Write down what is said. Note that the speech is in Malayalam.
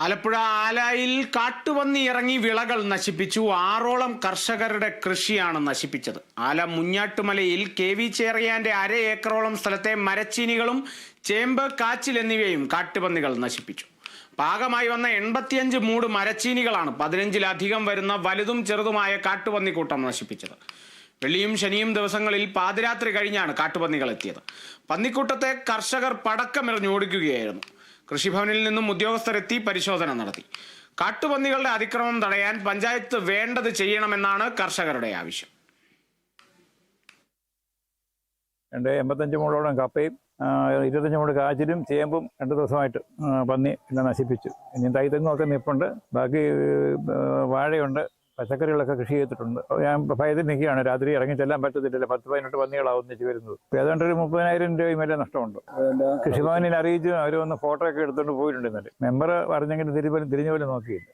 ആലപ്പുഴ ആലായിൽ കാട്ടുപന്നി ഇറങ്ങി വിളകൾ നശിപ്പിച്ചു. ആറോളം കർഷകരുടെ കൃഷിയാണ് നശിപ്പിച്ചത്. ആല മുഞ്ഞാട്ടുമലയിൽ കെ വി ചേറിയാന്റെ അര ഏക്കറോളം സ്ഥലത്തെ മരച്ചീനികളും ചേമ്പ് കാച്ചിൽ എന്നിവയും കാട്ടുപന്നികൾ നശിപ്പിച്ചു. പാകമായി വന്ന എൺപത്തിയഞ്ച് മൂട് മരച്ചീനികളാണ് പതിനഞ്ചിലധികം വരുന്ന വലുതും ചെറുതുമായ കാട്ടുപന്നിക്കൂട്ടം നശിപ്പിച്ചത്. വെള്ളിയും ശനിയും ദിവസങ്ങളിൽ പാതിരാത്രി കഴിഞ്ഞാണ് കാട്ടുപന്നികൾ എത്തിയത്. പന്നിക്കൂട്ടത്തെ കർഷകർ പടക്കമെറിഞ്ഞ് ഓടിക്കുകയായിരുന്നു. കൃഷിഭവനിൽ നിന്നും ഉദ്യോഗസ്ഥരെത്തി പരിശോധന നടത്തി. കാട്ടുപന്നികളുടെ അതിക്രമം തടയാൻ പഞ്ചായത്ത് വേണ്ടത് ചെയ്യണമെന്നാണ് കർഷകരുടെ ആവശ്യം. രണ്ട് എൺപത്തഞ്ച് മൂടോളം കപ്പയും ഇരുപത്തഞ്ച് മൂട് കാച്ചിലും ചേമ്പും രണ്ട് ദിവസമായിട്ട് പന്നി എല്ലാം നശിപ്പിച്ചു. ഇനി തൈ തെങ്ങുമൊക്കെ നിപ്പുണ്ട്. ബാക്കി വാഴയുണ്ട്. പച്ചക്കറികളൊക്കെ കൃഷി ചെയ്തിട്ടുണ്ട്. ഞാൻ ഭയത്തിൽ നിൽക്കുകയാണ്. രാത്രി ഇറങ്ങി ചെല്ലാൻ പറ്റത്തില്ല പത്ത് പതിനെട്ട് പന്നികളാവും ഒന്നിച്ച് വരുന്നത്. ഏതാണ്ട് ഒരു മുപ്പതിനായിരം രൂപയും വരെ നഷ്ടമുണ്ട്. കൃഷിഭവനിൽ അറിയിച്ച് അവർ വന്ന് ഫോട്ടോ ഒക്കെ എടുത്തുകൊണ്ട് പോയിട്ടുണ്ട് ഇന്നലെ. മെമ്പർ പറഞ്ഞെങ്കിലും തിരിഞ്ഞു പോലും നോക്കിയില്ല.